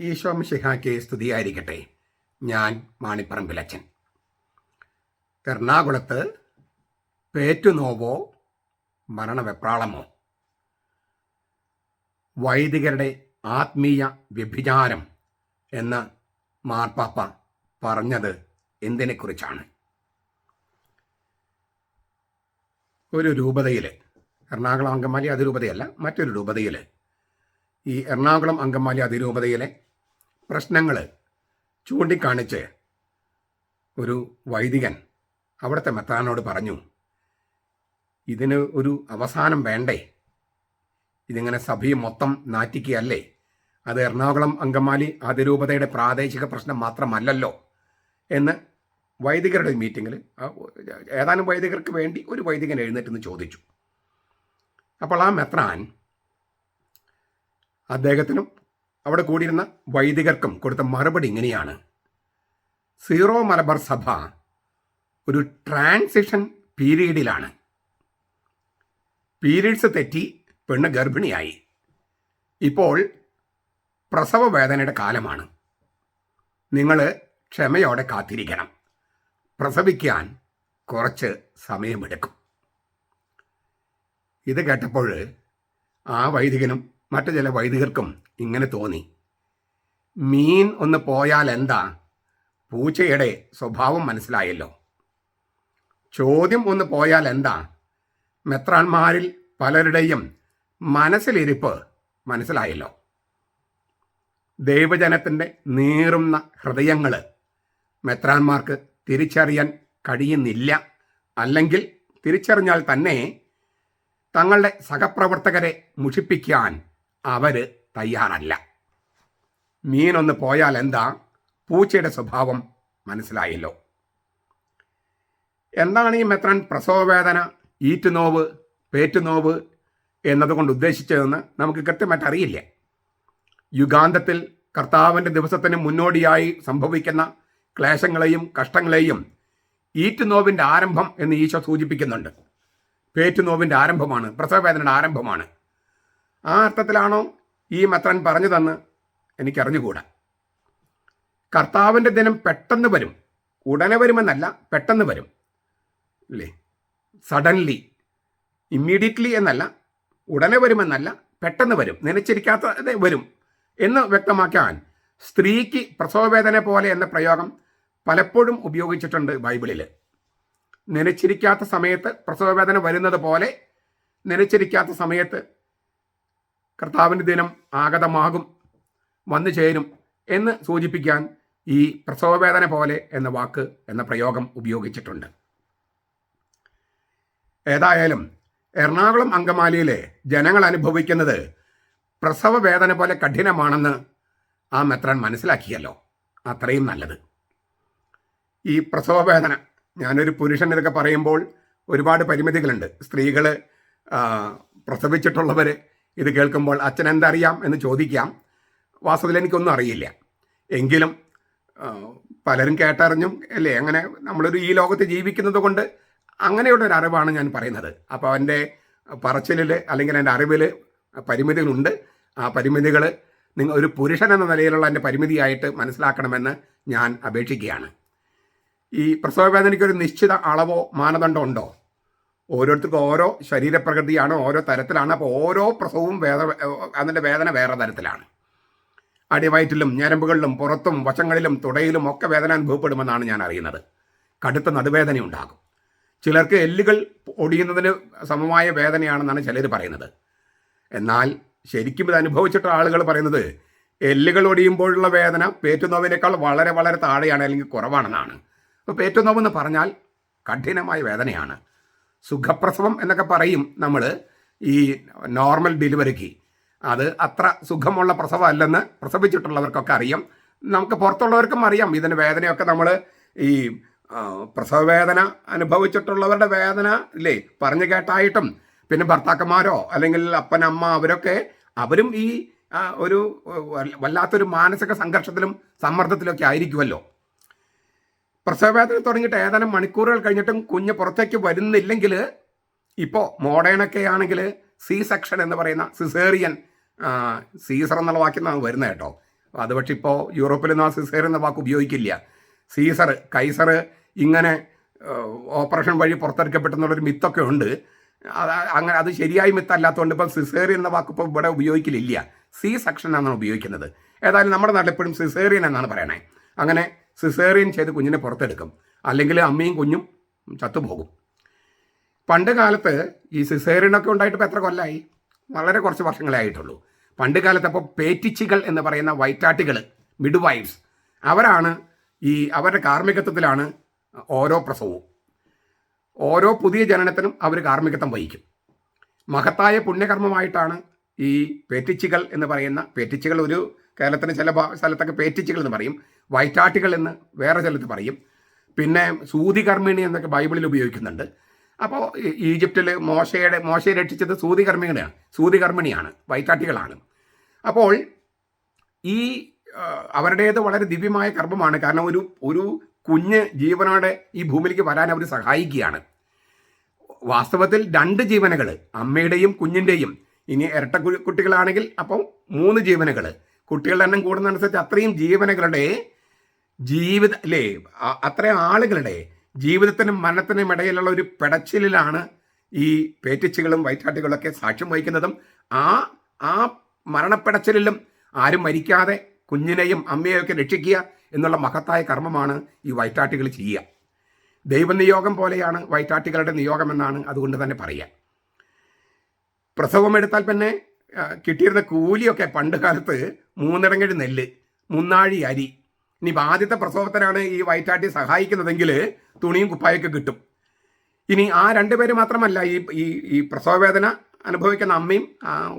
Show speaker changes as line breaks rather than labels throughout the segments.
ഈശോ മിശിഹായ്ക്ക് സ്തുതിയായിരിക്കട്ടെ. ഞാൻ മാണിപ്പറമ്പിലച്ചൻ എറണാകുളത്ത് പേറ്റുനോവോ മരണവെപ്രാളമോ. വൈദികരുടെ ആത്മീയ വ്യഭിചാരം എന്ന് മാർപ്പാപ്പ പറഞ്ഞത് എന്തിനെക്കുറിച്ചാണ്? ഒരു രൂപതയിൽ എറണാകുളം അങ്കമാലി അതിരൂപതയല്ല മറ്റൊരു രൂപതയിൽ ഈ എറണാകുളം അങ്കമാലി അതിരൂപതയിലെ പ്രശ്നങ്ങൾ ചൂണ്ടിക്കാണിച്ച് ഒരു വൈദികൻ അവിടുത്തെ മെത്രാനോട് പറഞ്ഞു ഇതിന് ഒരു അവസാനം വേണ്ടേ? ഇതിങ്ങനെ സഭയെ മൊത്തം നാറ്റിക്കുകയല്ലേ? അത് എറണാകുളം അങ്കമാലി അതിരൂപതയുടെ പ്രാദേശിക പ്രശ്നം മാത്രമല്ലല്ലോ? എന്ന് വൈദികരുടെ മീറ്റിങ്ങിൽ ഏതാനും വൈദികർക്ക് വേണ്ടി ഒരു വൈദികൻ എഴുന്നേറ്റ് ചോദിച്ചു. അപ്പോൾ ആ മെത്രാൻ അദ്ദേഹത്തിനും അവിടെ കൂടിയിരുന്ന വൈദികർക്കും കൊടുത്ത മറുപടി ഇങ്ങനെയാണ്. സീറോ മലബർ സഭ ഒരു ട്രാൻസിഷൻ പീരീഡിലാണ്. പീരീഡ്സ് തെറ്റി പെണ്ണ് ഗർഭിണിയായി. ഇപ്പോൾ പ്രസവ വേദനയുടെ കാലമാണ്. നിങ്ങൾ ക്ഷമയോടെ കാത്തിരിക്കണം. പ്രസവിക്കാൻ കുറച്ച് സമയമെടുക്കും. ഇത് കേട്ടപ്പോൾ ആ വൈദികനും മറ്റു ചില വൈദികർക്കും ഇങ്ങനെ തോന്നി. മീൻ ഒന്ന് പോയാൽ എന്താ? പൂച്ചയുടെ സ്വഭാവം മനസ്സിലായല്ലോ. ചോദ്യം ഒന്ന് പോയാൽ എന്താ? മെത്രാന്മാരിൽ പലരുടെയും മനസ്സിലിരിപ്പ് മനസ്സിലായല്ലോ. ദൈവജനത്തിന്റെ നീറുന്ന ഹൃദയങ്ങൾ മെത്രാന്മാർക്ക് തിരിച്ചറിയാൻ കഴിയുന്നില്ല. അല്ലെങ്കിൽ തിരിച്ചറിഞ്ഞാൽ തന്നെ തങ്ങളുടെ സഹപ്രവർത്തകരെ മുഷിപ്പിക്കാൻ അവർ തയ്യാറല്ല. മീനൊന്ന് പോയാൽ എന്താ? പൂച്ചയുടെ സ്വഭാവം മനസ്സിലായല്ലോ. എന്താണ് ഈ മെത്രൻ പ്രസവവേദന? ഈറ്റുനോവ് പേറ്റുനോവ് എന്നതുകൊണ്ട് ഉദ്ദേശിച്ചതെന്ന് നമുക്ക് കൃത്യമായിട്ട് അറിയില്ല. യുഗാന്തത്തിൽ കർത്താവിന്റെ ദിവസത്തിന് മുന്നോടിയായി സംഭവിക്കുന്ന ക്ലേശങ്ങളെയും കഷ്ടങ്ങളെയും ഈറ്റുനോവിന്റെ ആരംഭം എന്ന് ഈശോ സൂചിപ്പിക്കുന്നുണ്ട്. പേറ്റുനോവിന്റെ ആരംഭമാണ് പ്രസവവേദനയുടെ ആരംഭമാണ്. ആ അർത്ഥത്തിലാണോ ഈ മെത്രൻ പറഞ്ഞതെന്ന് എനിക്കറിഞ്ഞുകൂടാ. കർത്താവിന്റെ ദിനം പെട്ടെന്ന് വരും. ഉടനെ വരുമെന്നല്ല പെട്ടെന്ന് വരും. അല്ലേ? സഡൻലി ഇമ്മീഡിയറ്റ്ലി എന്നല്ല ഉടനെ വരുമെന്നല്ല പെട്ടെന്ന് വരും. നനച്ചിരിക്കാത്ത വരും എന്ന് വ്യക്തമാക്കാൻ സ്ത്രീക്ക് പ്രസവവേദന പോലെ എന്ന പ്രയോഗം പലപ്പോഴും ഉപയോഗിച്ചിട്ടുണ്ട് ബൈബിളിൽ നനച്ചിരിക്കാത്ത സമയത്ത് പ്രസവവേദന വരുന്നത് പോലെ നനച്ചിരിക്കാത്ത സമയത്ത് കർത്താവിന്റെ ദിനം ആഗതമാകും വന്നു ചേരും എന്ന് സൂചിപ്പിക്കാൻ ഈ പ്രസവവേദന പോലെ എന്ന വാക്ക് എന്ന പ്രയോഗം ഉപയോഗിച്ചിട്ടുണ്ട്. ഏതായാലും എറണാകുളം അങ്കമാലിയിലെ ജനങ്ങൾ അനുഭവിക്കുന്നത് പ്രസവ വേദന പോലെ കഠിനമാണെന്ന് ആ മെത്രാൻ മനസ്സിലാക്കിയല്ലോ. അത്രയും നല്ലത്. ഈ പ്രസവ വേദന ഞാനൊരു പുരുഷൻ ഇതൊക്കെ പറയുമ്പോൾ ഒരുപാട് പരിമിതികളുണ്ട്. സ്ത്രീകൾ പ്രസവിച്ചിട്ടുള്ളവർ ഇത് കേൾക്കുമ്പോൾ അച്ഛൻ എന്തറിയാം എന്ന് ചോദിക്കാം. വാസ്തവത്തിൽ എനിക്കൊന്നും അറിയില്ല. എങ്കിലും പലരും കേട്ടറിഞ്ഞും അല്ലേ? അങ്ങനെ നമ്മളൊരു ഈ ലോകത്ത് ജീവിക്കുന്നത് കൊണ്ട് അങ്ങനെയുള്ള ഒരു അറിവാണ് ഞാൻ പറയുന്നത്. അപ്പോൾ അവന്റെ പറച്ചിലിൽ അല്ലെങ്കിൽ എന്റെ അറിവിൽ പരിമിതികളുണ്ട്. ആ പരിമിതികൾ നിങ്ങൾ ഒരു പുരുഷൻ എന്ന നിലയിലുള്ള എന്റെ പരിമിതിയായിട്ട് മനസ്സിലാക്കണമെന്ന് ഞാൻ അപേക്ഷിക്കുകയാണ്. ഈ പ്രസവവേദനയ്ക്ക് ഒരു നിശ്ചിത അളവോ മാനദണ്ഡമോ ഉണ്ടോ? ഓരോരുത്തർക്കും ഓരോ ശരീരപ്രകൃതിയാണ് ഓരോ തരത്തിലാണ്. അപ്പോൾ ഓരോ പ്രസവവും വേദ അതിന്റെ വേദന വേറെ തരത്തിലാണ്. അടിവയറ്റിലും ഞരമ്പുകളിലും പുറത്തും വശങ്ങളിലും തുടയിലും ഒക്കെ വേദന അനുഭവപ്പെടുമെന്നാണ് ഞാൻ അറിയുന്നത്. കടുത്ത നടുവേദന ഉണ്ടാകും ചിലർക്ക് എല്ലുകൾ ഒടിയുന്നതിന് സമമായ വേദനയാണെന്നാണ് ചിലർ പറയുന്നത്. എന്നാൽ ശരിക്കും ഇത് അനുഭവിച്ചിട്ട് ആളുകൾ പറയുന്നത് എല്ലുകൾ ഒടിയുമ്പോഴുള്ള വേദന പേറ്റുനോവിനേക്കാൾ വളരെ വളരെ താഴെയാണ് അല്ലെങ്കിൽ കുറവാണെന്നാണ്. അപ്പോൾ പേറ്റുനോവെന്ന് പറഞ്ഞാൽ കഠിനമായ വേദനയാണ്. സുഖപ്രസവം എന്നൊക്കെ പറയും നമ്മൾ ഈ നോർമൽ ഡെലിവറിക്ക് അത് അത്ര സുഖമുള്ള പ്രസവം അല്ലെന്ന് പ്രസവിച്ചിട്ടുള്ളവർക്കൊക്കെ അറിയാം. നമുക്ക് പുറത്തുള്ളവർക്കും അറിയാം. ഇതിന് വേദനയൊക്കെ നമ്മൾ ഈ പ്രസവ വേദന അനുഭവിച്ചിട്ടുള്ളവരുടെ വേദന ഇല്ലേ? പറഞ്ഞു കേട്ടായിട്ടും പിന്നെ ഭർത്താക്കന്മാരോ അല്ലെങ്കിൽ അപ്പനമ്മ അവരൊക്കെ അവരും ഈ ഒരു വല്ലാത്തൊരു മാനസിക സംഘർഷത്തിലും സമ്മർദ്ദത്തിലൊക്കെ ആയിരിക്കുമല്ലോ. പ്രസവവേദന തുടങ്ങിയിട്ട് ഏതാനും മണിക്കൂറുകൾ കഴിഞ്ഞിട്ടും കുഞ്ഞ് പുറത്തേക്ക് വരുന്നില്ലെങ്കിൽ ഇപ്പോൾ മോഡേണൊക്കെ ആണെങ്കിൽ സി സെക്ഷൻ എന്ന് പറയുന്ന സിസേറിയൻ സീസർ എന്നുള്ള വാക്യം വരുന്നത് കേട്ടോ. അത് പക്ഷെ ഇപ്പോൾ യൂറോപ്പിലൊന്നും ആ സിസേറിയൻ എന്ന വാക്ക് ഉപയോഗിക്കില്ല. സീസർ കൈസർ ഇങ്ങനെ ഓപ്പറേഷൻ വഴി പുറത്തെടുക്കപ്പെട്ടെന്നുള്ളൊരു മിത്തൊക്കെ ഉണ്ട്. അത് അങ്ങനെ അത് ശരിയായ മിത്തല്ലാത്തതുകൊണ്ട് ഇപ്പം സിസേറിയൻ എന്ന വാക്ക് ഇപ്പോൾ ഇവിടെ ഉപയോഗിക്കലില്ല. സി സെക്ഷൻ എന്നാണ് ഉപയോഗിക്കുന്നത്. ഏതായാലും നമ്മുടെ നാട്ടിൽ എപ്പോഴും സിസേറിയൻ എന്നാണ് പറയണേ. അങ്ങനെ സിസേറിയൻ ചെയ്ത് കുഞ്ഞിനെ പുറത്തെടുക്കും. അല്ലെങ്കിൽ അമ്മയും കുഞ്ഞും ചത്തുപോകും. പണ്ട് കാലത്ത് ഈ സിസേറിയനൊക്കെ ഉണ്ടായിട്ട് ഇപ്പോൾ എത്ര കൊല്ലമായി വളരെ കുറച്ച് വർഷങ്ങളേ ആയിട്ടുള്ളൂ. പണ്ട് കാലത്ത് അപ്പോൾ പേറ്റിച്ചികൾ എന്ന് പറയുന്ന വൈറ്റാട്ടികൾ മിഡ് വൈഫ്സ് അവരാണ് ഈ അവരുടെ കാർമ്മികത്വത്തിലാണ് ഓരോ പ്രസവവും. ഓരോ പുതിയ ജനനത്തിനും അവർ കാർമ്മികത്വം വഹിക്കും. മഹത്തായ പുണ്യകർമ്മമായിട്ടാണ് ഈ പേറ്റിച്ചികൾ എന്ന് പറയുന്ന പേറ്റിച്ചികൾ ഒരു കേരളത്തിന് ചില സ്ഥലത്തൊക്കെ പേറ്റിച്ചുകൾ എന്ന് പറയും. വൈറ്റാട്ടികൾ എന്ന് വേറെ സ്ഥലത്ത് പറയും. പിന്നെ സൂതികർമ്മിണി എന്നൊക്കെ ബൈബിളിൽ ഉപയോഗിക്കുന്നുണ്ട്. അപ്പോൾ ഈജിപ്തിൽ മോശയുടെ മോശയെ രക്ഷിച്ചത് സൂതികർമ്മിണിയാണ് സൂതികർമ്മിണിയാണ് വൈറ്റാട്ടികളാണ്. അപ്പോൾ ഈ അവരുടേത് വളരെ ദിവ്യമായ കർമ്മമാണ്. കാരണം ഒരു ഒരു കുഞ്ഞ് ജീവനോടെ ഈ ഭൂമിയിലേക്ക് വരാൻ അവർ സഹായിക്കുകയാണ്. വാസ്തവത്തിൽ രണ്ട് ജീവനകൾ അമ്മയുടെയും കുഞ്ഞിന്റെയും ഇനി ഇരട്ട കുട്ടികളാണെങ്കിൽ അപ്പം മൂന്ന് ജീവനുകൾ കുട്ടികളുടെ എണ്ണം കൂടുന്നതനുസരിച്ച് അത്രയും ജീവനകളുടെ ജീവിത അല്ലേ? അത്രയും ആളുകളുടെ ജീവിതത്തിനും മരണത്തിനും ഇടയിലുള്ള ഒരു പിടച്ചിലാണ് ഈ പേറ്റിച്ചുകളും വൈറ്റാട്ടുകളൊക്കെ സാക്ഷ്യം വഹിക്കുന്നതും. ആ ആ മരണപ്പിടച്ചിലും ആരും മരിക്കാതെ കുഞ്ഞിനെയും അമ്മയെയൊക്കെ രക്ഷിക്കുക എന്നുള്ള മഹത്തായ കർമ്മമാണ് ഈ വൈറ്റാട്ടികൾ ചെയ്യുക. ദൈവനിയോഗം പോലെയാണ് വൈറ്റാട്ടികളുടെ നിയോഗം എന്നാണ് അതുകൊണ്ട് തന്നെ പറയുക. പ്രസവം എടുത്താൽ പിന്നെ കിട്ടിയിരുന്ന കൂലിയൊക്കെ പണ്ട് കാലത്ത് മൂന്നിടങ്ങഴി നെല്ല് മുന്നാഴി അരി. ഇനി ആദ്യത്തെ പ്രസവത്തിനാണ് ഈ വൈറ്റാട്ടി സഹായിക്കുന്നതെങ്കിൽ തുണിയും കുപ്പായൊക്കെ കിട്ടും. ഇനി ആ രണ്ടുപേര് മാത്രമല്ല ഈ ഈ ഈ പ്രസവവേദന അനുഭവിക്കുന്ന അമ്മയും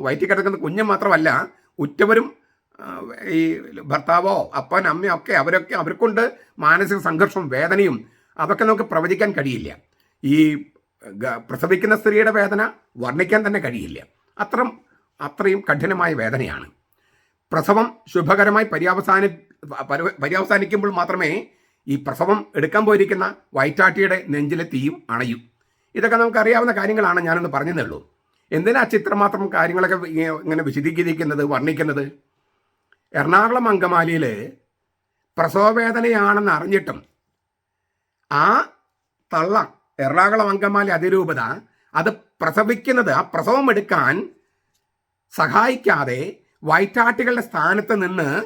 വയറ്റി കിടക്കുന്ന കുഞ്ഞും മാത്രമല്ല ഉറ്റവരും ഈ ഭർത്താവോ അപ്പൻ അമ്മയോ ഒക്കെ അവരൊക്കെ അവർക്കൊണ്ട് മാനസിക സംഘർഷവും വേദനയും. അതൊക്കെ നമുക്ക് പ്രവചിക്കാൻ കഴിയില്ല. ഈ പ്രസവിക്കുന്ന സ്ത്രീയുടെ വേദന വർണിക്കാൻ തന്നെ കഴിയില്ല. അത്ര അത്രയും കഠിനമായ വേദനയാണ്. പ്രസവം ശുഭകരമായി പര്യാവസാനി പര- പര്യവസാനിക്കുമ്പോൾ മാത്രമേ ഈ പ്രസവം എടുക്കാൻ പോയിരിക്കുന്ന വൈറ്റാട്ടിയുടെ നെഞ്ചിലെ തീയും അണയും. ഇതൊക്കെ നമുക്ക് അറിയാവുന്ന കാര്യങ്ങളാണ് ഞാനൊന്ന് പറഞ്ഞതേ ഉള്ളൂ എന്തിനാ ചിത്രമാത്രം കാര്യങ്ങളൊക്കെ ഇങ്ങനെ വിശദീകരിക്കുന്നത് വർണിക്കുന്നത്? എറണാകുളം അങ്കമാലിയിൽ പ്രസവവേദനയാണെന്ന് അറിഞ്ഞിട്ടും ആ തള്ള എറണാകുളം അങ്കമാലി അതിരൂപത അത് പ്രസവിക്കുന്നത് ആ പ്രസവം എടുക്കാൻ സഹായിക്കാതെ വൈറ്റാട്ടികളുടെ സ്ഥാനത്ത് നിന്ന്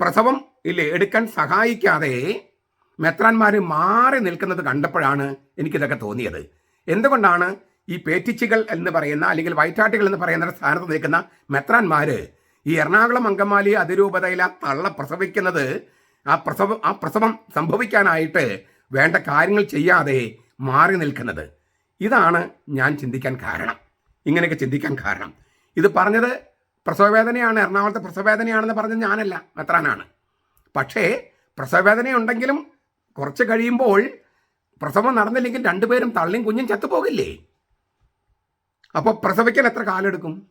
പ്രസവം ഇല്ലേ എടുക്കാൻ സഹായിക്കാതെ മെത്രാന്മാർ മാറി നിൽക്കുന്നത് കണ്ടപ്പോഴാണ് എനിക്കിതൊക്കെ തോന്നിയത്. എന്തുകൊണ്ടാണ് ഈ പേറ്റിച്ചുകൾ എന്ന് പറയുന്ന അല്ലെങ്കിൽ വൈറ്റാട്ടികൾ എന്ന് പറയുന്ന സ്ഥാനത്ത് നിൽക്കുന്ന മെത്രാന്മാർ ഈ എറണാകുളം അങ്കമാലി അതിരൂപതയിൽ ആ തള്ള പ്രസവിക്കുന്നത് ആ പ്രസവം ആ പ്രസവം സംഭവിക്കാനായിട്ട് വേണ്ട കാര്യങ്ങൾ ചെയ്യാതെ മാറി നിൽക്കുന്നത്. ഇതാണ് ഞാൻ ചിന്തിക്കാൻ കാരണം. ഇങ്ങനെയൊക്കെ ചിന്തിക്കാൻ കാരണം. ഇത് പറഞ്ഞത് പ്രസവവേദനയാണ് എറണാകുളത്തെ പ്രസവവേദനയാണെന്ന് പറഞ്ഞത് ഞാനല്ല മെത്രാനാണ്. പക്ഷേ പ്രസവവേദനയുണ്ടെങ്കിലും കുറച്ച് കഴിയുമ്പോൾ പ്രസവം നടന്നില്ലെങ്കിൽ രണ്ടുപേരും തള്ളിയും കുഞ്ഞും ചത്തുപോകില്ലേ? അപ്പോൾ പ്രസവിക്കാൻ എത്ര കാലെടുക്കും?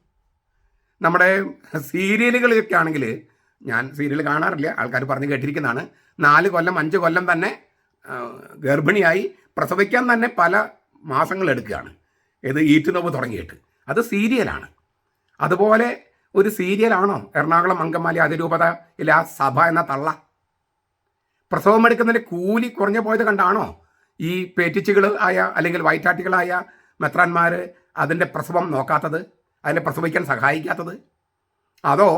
നമ്മുടെ സീരിയലുകളിലൊക്കെ ആണെങ്കിൽ ഞാൻ സീരിയൽ കാണാറില്ല ആൾക്കാർ പറഞ്ഞ് കേട്ടിരിക്കുന്നതാണ്. നാല് കൊല്ലം അഞ്ച് കൊല്ലം തന്നെ ഗർഭിണിയായി പ്രസവിക്കാൻ തന്നെ പല മാസങ്ങൾ എടുക്കുകയാണ്. ഇത് ഈറ്റുനോവ് തുടങ്ങിയിട്ട്. അത് സീരിയലാണ്. അതുപോലെ ഒരു സീരിയലാണോ? എറണാകുളം അങ്കമാലി അതിരൂപതയിലെ ആ സഭ എന്ന തള്ള. പ്രസവം കൂലി കുറഞ്ഞു പോയത് കണ്ടാണോ? ഈ പേറ്റിച്ചുകൾ ആയ അല്ലെങ്കിൽ വൈറ്റാട്ടികളായ മെത്രാന്മാർ അതിന്റെ പ്രസവം നോക്കാത്തത്? അതിനെ പ്രസവിക്കാൻ സഹായിക്കാത്തത്? അതോ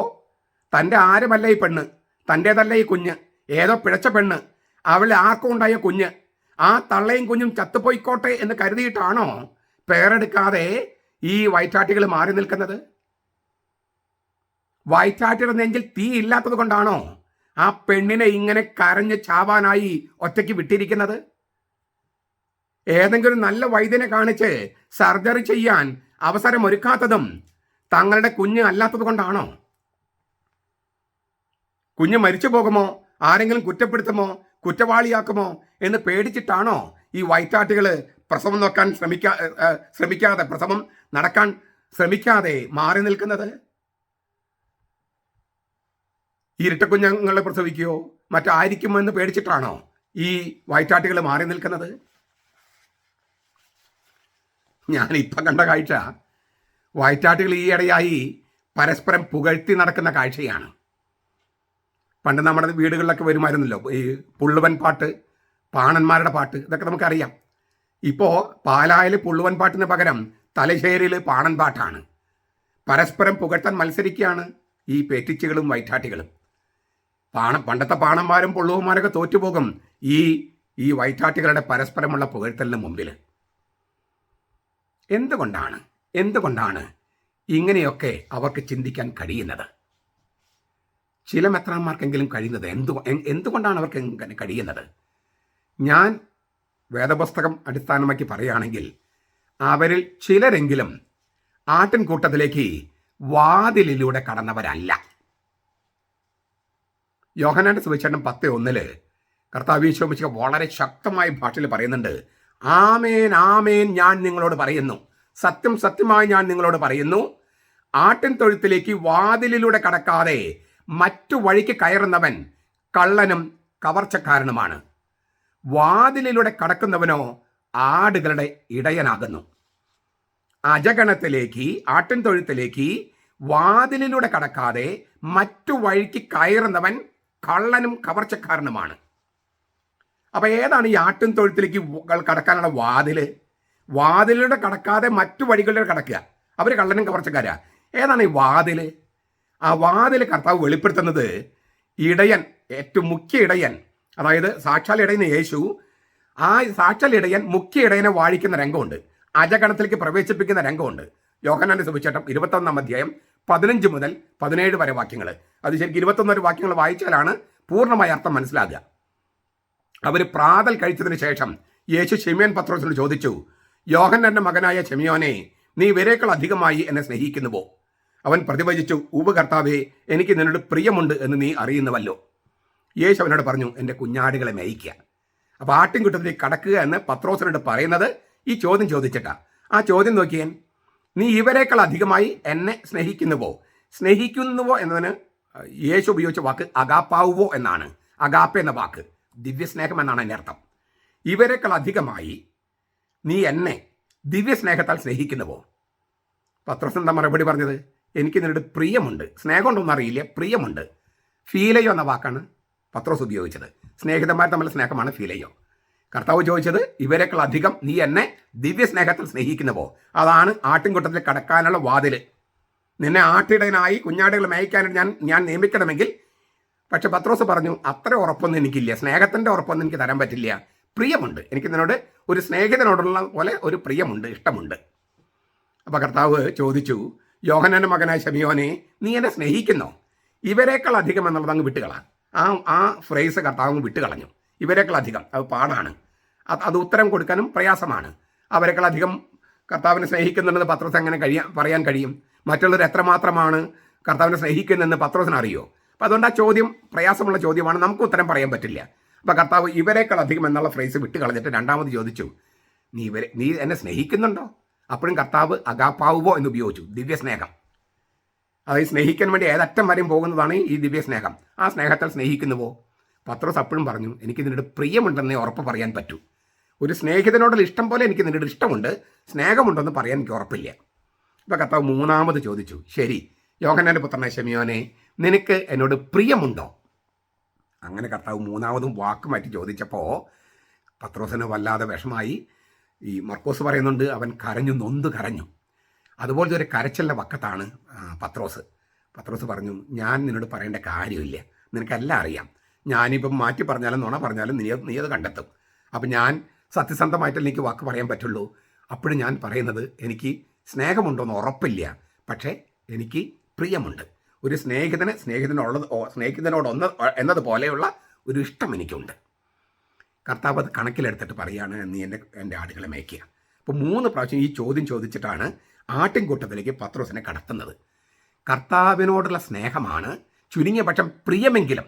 തന്റെ ആരുമല്ല ഈ പെണ്ണ്? തന്റേതല്ല ഈ കുഞ്ഞ്? ഏതോ പിഴച്ച പെണ്ണ്? അവളെ ആർക്കും ഉണ്ടായ കുഞ്ഞ്? ആ തള്ളയും കുഞ്ഞും ചത്തുപോയിക്കോട്ടെ എന്ന് കരുതിയിട്ടാണോ പേരെടുക്കാതെ ഈ വൈറ്റാട്ടികൾ മാറി നിൽക്കുന്നത്? വൈറ്റാട്ടിയുടെ നെഞ്ചിൽ തീ ഇല്ലാത്തത് കൊണ്ടാണോ? ആ പെണ്ണിനെ ഇങ്ങനെ കരഞ്ഞ് ചാവാനായി ഒറ്റയ്ക്ക് വിട്ടിരിക്കുന്നത്? ഏതെങ്കിലും നല്ല വൈദ്യനെ കാണിച്ച് സർജറി ചെയ്യാൻ അവസരം അവസരമൊരുക്കാത്തതും തങ്ങളുടെ കുഞ്ഞ് അല്ലാത്തത് കൊണ്ടാണോ? കുഞ്ഞ് മരിച്ചു പോകുമോ? ആരെങ്കിലും കുറ്റപ്പെടുത്തുമോ? കുറ്റവാളിയാക്കുമോ? എന്ന് പേടിച്ചിട്ടാണോ ഈ വൈറ്റാട്ടുകൾ പ്രസവം നോക്കാൻ ശ്രമിക്കാ ശ്രമിക്കാതെ പ്രസവം നടക്കാൻ ശ്രമിക്കാതെ മാറി നിൽക്കുന്നത്? ഇരട്ടക്കുഞ്ഞുങ്ങളെ പ്രസവിക്കുകയോ മറ്റായിരിക്കുമോ എന്ന് പേടിച്ചിട്ടാണോ ഈ വൈറ്റാട്ടുകൾ മാറി നിൽക്കുന്നത്? ഞാൻ ഇപ്പം കണ്ട കാഴ്ച വായ്റ്റാട്ടികൾ ഈ ഇടയായി പരസ്പരം പുകഴ്ത്തി നടക്കുന്ന കാഴ്ചയാണ്. പണ്ട് നമ്മുടെ വീടുകളിലൊക്കെ വരുമായിരുന്നല്ലോ ഈ പുള്ളുവൻ പാട്ട് പാണന്മാരുടെ പാട്ട് ഇതൊക്കെ നമുക്കറിയാം. ഇപ്പോൾ പാലായിൽ പുള്ളുവൻ പാട്ടിന് പകരം തലശ്ശേരിയിൽ പാണൻ പാട്ടാണ്. പരസ്പരം പുകഴ്ത്താൻ മത്സരിക്കുകയാണ് ഈ പേറ്റിച്ചുകളും വൈറ്റാട്ടികളും പാണ പണ്ടത്തെ പാണന്മാരും പൊള്ളുവന്മാരൊക്കെ തോറ്റുപോകും ഈ ഈ വൈറ്റാട്ടികളുടെ പരസ്പരമുള്ള പുകഴ്ത്തലിന് മുമ്പിൽ എന്തുകൊണ്ടാണ് എന്തുകൊണ്ടാണ് ഇങ്ങനെയൊക്കെ അവർക്ക് ചിന്തിക്കാൻ കഴിയുന്നത്? ചില മെത്രാന്മാർക്കെങ്കിലും കഴിയുന്നത് എന്തു എന്തുകൊണ്ടാണ് അവർക്ക് കഴിയുന്നത്? ഞാൻ വേദപുസ്തകം അടിസ്ഥാനമാക്കി പറയുകയാണെങ്കിൽ അവരിൽ ചിലരെങ്കിലും ആട്ടിൻകൂട്ടത്തിലേക്ക് വാതിലിലൂടെ കടന്നവരല്ല. യോഹനാന്റെ സുവിശേഷം പത്ത് ഒന്നിൽ കർത്താവീശോമിച്ച വളരെ ശക്തമായ ഭാഷയിൽ പറയുന്നുണ്ട് ആമേൻ ആമേൻ ഞാൻ നിങ്ങളോട് പറയുന്നു. സത്യം സത്യമായി ഞാൻ നിങ്ങളോട് പറയുന്നു. ആട്ടിൻ തൊഴുത്തിലേക്ക് വാതിലിലൂടെ കടക്കാതെ മറ്റു വഴിക്ക് കയറുന്നവൻ കള്ളനും കവർച്ചക്കാരനുമാണ്. വാതിലിലൂടെ കടക്കുന്നവനോ ആടുകളുടെ ഇടയനാകുന്നു. അജഗണത്തിലേക്ക് ആട്ടിൻ തൊഴുത്തിലേക്ക് വാതിലിലൂടെ കടക്കാതെ മറ്റു വഴിക്ക് കയറുന്നവൻ കള്ളനും കവർച്ചക്കാരനുമാണ്. അപ്പൊ ഏതാണ് ഈ ആട്ടും തൊഴുത്തിലേക്ക് കടക്കാനുള്ള വാതിൽ? വാതിലിലൂടെ കടക്കാതെ മറ്റു വഴികളിലൂടെ കടക്കുക. അവർ കള്ളനും കവർച്ചക്കാരാ. ഏതാണ് ഈ വാതിൽ? ആ വാതിൽ കർത്താവ് വെളിപ്പെടുത്തുന്നത് ഇടയൻ ഏറ്റവും മുഖ്യ ഇടയൻ അതായത് സാക്ഷാൽ ഇടയൻ യേശു ആ സാക്ഷാൽ ഇടയൻ മുഖ്യ ഇടയനെ വാഴിക്കുന്ന രംഗമുണ്ട്. അജഗണത്തിലേക്ക് പ്രവേശിപ്പിക്കുന്ന രംഗമുണ്ട്. യോഹനാന്റെ സുവിശേഷം ഇരുപത്തൊന്നാം അധ്യായം പതിനഞ്ച് മുതൽ പതിനേഴ് വരെ വാക്യങ്ങൾ അത് ശരിക്കും ഇരുപത്തൊന്നൊരു വാക്യങ്ങൾ വായിച്ചാലാണ് പൂർണമായ അർത്ഥം മനസ്സിലാകുക. അവർ പ്രാതൽ കഴിച്ചതിന് ശേഷം യേശു ഷെമിയോൻ പത്രോസിനോട് ചോദിച്ചു യോഹന്നന്റെ മകനായ ഷെമിയോനെ നീ ഇവരേക്കാൾ അധികമായി എന്നെ സ്നേഹിക്കുന്നുവോ? അവൻ പ്രതിഭജിച്ചു ഉവ കർത്താവേ എനിക്ക് നിന്നോട് പ്രിയമുണ്ട് എന്ന് നീ അറിയുന്നുവല്ലോ. യേശു അവനോട് പറഞ്ഞു എന്റെ കുഞ്ഞാടുകളെ മേയിക്കുക. അപ്പോൾ ആട്ടിൻകുട്ടത്തിലേക്ക് കടക്കുക എന്ന് പത്രോസിനോട് പറയുന്നത് ഈ ചോദ്യം ചോദിച്ചിട്ടാ. ആ ചോദ്യം നോക്കിയാൻ നീ ഇവരെക്കാൾ അധികമായി എന്നെ സ്നേഹിക്കുന്നുവോ? സ്നേഹിക്കുന്നുവോ എന്നതിന് യേശു ഉപയോഗിച്ച വാക്ക് അഗാപ്പാവുവോ എന്നാണ്. അഗാപ്പ എന്ന വാക്ക്. ദിവ്യസ്നേഹം എന്നാണ് എന്റെ അർത്ഥം. ഇവരെക്കാൾ അധികമായി നീ എന്നെ ദിവ്യസ്നേഹത്താൽ സ്നേഹിക്കുന്നുവോ? പത്രോസ് മറുപടി പറഞ്ഞത്? എനിക്ക് നിന്നോട് പ്രിയമുണ്ട്. സ്നേഹം ഉണ്ടോന്ന് അറിയില്ല. പ്രിയമുണ്ട്. ഫീലയോ എന്ന വാക്കാണ് പത്രോസ് ഉപയോഗിച്ചത്. സ്നേഹിതന്മാർ തമ്മിലുള്ള സ്നേഹമാണ് ഫീലയോ. കർത്താവ് ചോദിച്ചത് ഇവരെക്കാൾ അധികം നീ എന്നെ ദിവ്യ സ്നേഹത്തിൽ സ്നേഹിക്കുന്നുവോ? അതാണ് ആട്ടിൻകൂട്ടത്തിൽ കടക്കാനുള്ള വാതിൽ. നിന്നെ ആട്ടിടനായി കുഞ്ഞാടുകൾ മേയ്ക്കാനായിട്ട് ഞാൻ ഞാൻ നിയമിക്കണമെങ്കിൽ പക്ഷെ പത്രോസ് പറഞ്ഞു അത്ര ഉറപ്പൊന്നും എനിക്കില്ല. സ്നേഹത്തിന്റെ ഉറപ്പൊന്നും എനിക്ക് തരാൻ പറ്റില്ല. പ്രിയമുണ്ട്. എനിക്ക് നിന്നോട് ഒരു സ്നേഹിതനോടുള്ള പോലെ ഒരു പ്രിയമുണ്ട് ഇഷ്ടമുണ്ട്. അപ്പോൾ കർത്താവ് ചോദിച്ചു യോഹനന്റെ മകനായ ഷമിയോനെ നീ എന്നെ സ്നേഹിക്കുന്നോ? ഇവരെക്കാൾ അധികം എന്നുള്ളത് അങ്ങ് വിട്ടുകളാം. ആ ആ ഫ്രേസ് കർത്താവ് വിട്ടുകളഞ്ഞു. ഇവരെക്കാൾ അധികം. അത് പാടാണ്. അത് ഉത്തരം കൊടുക്കാനും പ്രയാസമാണ്. അവരെക്കാൾ അധികം കർത്താവിനെ സ്നേഹിക്കുന്നുണ്ടെന്ന് പത്രസ് എങ്ങനെ കഴിയാൻ പറയാൻ കഴിയും? മറ്റുള്ളവർ എത്രമാത്രമാണ് കർത്താവിനെ സ്നേഹിക്കുന്നതെന്ന് പത്രോസിന് അറിയോ? അപ്പം അതുകൊണ്ട് ആ ചോദ്യം പ്രയാസമുള്ള ചോദ്യമാണ്. നമുക്ക് ഉത്തരം പറയാൻ പറ്റില്ല. അപ്പോൾ കർത്താവ് ഇവരെക്കാൾ അധികം എന്നുള്ള ഫ്രേസ് വിട്ട് കളഞ്ഞിട്ട് രണ്ടാമത് ചോദിച്ചു നീ ഇവരെ നീ എന്നെ സ്നേഹിക്കുന്നുണ്ടോ? അപ്പോഴും കർത്താവ് അഗാപ്പാവുവോ എന്ന് ഉപയോഗിച്ചു ദിവ്യസ്നേഹം. അതായത് സ്നേഹിക്കാൻ വേണ്ടി ഏതറ്റം വരെയും പോകുന്നതാണ് ഈ ദിവ്യസ്നേഹം. ആ സ്നേഹത്താൽ സ്നേഹിക്കുന്നുവോ? പത്രോസ് അപ്പോഴും പറഞ്ഞു എനിക്ക് നിന്നോട് പ്രിയമുണ്ടെന്നേ ഉറപ്പ് പറയാൻ പറ്റൂ. ഒരു സ്നേഹിതനോടുള്ള ഇഷ്ടം പോലെ എനിക്ക് നിന്നോട് ഇഷ്ടമുണ്ട്. സ്നേഹമുണ്ടെന്ന് പറയാൻ എനിക്ക് ഉറപ്പില്ല. ഇപ്പം കർത്താവ് മൂന്നാമത് ചോദിച്ചു ശരി യോഹനാന്റെ പുത്രനായ ശമിയോനെ നിനക്ക് എന്നോട് പ്രിയമുണ്ടോ? അങ്ങനെ കർത്താവ് മൂന്നാമതും വാക്ക് മാറ്റി ചോദിച്ചപ്പോൾ പത്രോസിന് വല്ലാതെ വിഷമായി. ഈ മർക്കോസ് പറയുന്നുണ്ട് അവൻ കരഞ്ഞു നൊന്ത് കരഞ്ഞു. അതുപോലത്തെ ഒരു കരച്ചലിന്റെ വക്കത്താണ് പത്രോസ്. പത്രോസ് പറഞ്ഞു ഞാൻ നിന്നോട് പറയേണ്ട കാര്യമില്ല. നിനക്കെല്ലാം അറിയാം. ഞാനിപ്പം മാറ്റി പറഞ്ഞാലും നുണ പറഞ്ഞാലും നീ നീ അത് കണ്ടെത്തും. അപ്പം ഞാൻ സത്യസന്ധമായിട്ടല്ലേ എനിക്ക് വാക്ക് പറയാൻ പറ്റുള്ളൂ. അപ്പോഴും ഞാൻ പറയുന്നത് എനിക്ക് സ്നേഹമുണ്ടോയെന്ന് ഉറപ്പില്ല. പക്ഷേ എനിക്ക് പ്രിയമുണ്ട്. ഒരു സ്നേഹിതന് സ്നേഹിതനുള്ളത് സ്നേഹിതനോട് ഒന്ന് എന്നതുപോലെയുള്ള ഒരു ഇഷ്ടം എനിക്കുണ്ട്. കർത്താവ് അത് കണക്കിലെടുത്തിട്ട് പറയാണ് നീ എന്റെ എന്റെ ആടുകളെ മേയ്ക്കുക. അപ്പോൾ മൂന്ന് പ്രാവശ്യം ഈ ചോദ്യം ചോദിച്ചിട്ടാണ് ആട്ടിൻകൂട്ടത്തിലേക്ക് പത്രോസിനെ കടത്തുന്നത്. കർത്താവിനോടുള്ള സ്നേഹമാണ് ചുരുങ്ങിയ പക്ഷം പ്രിയമെങ്കിലും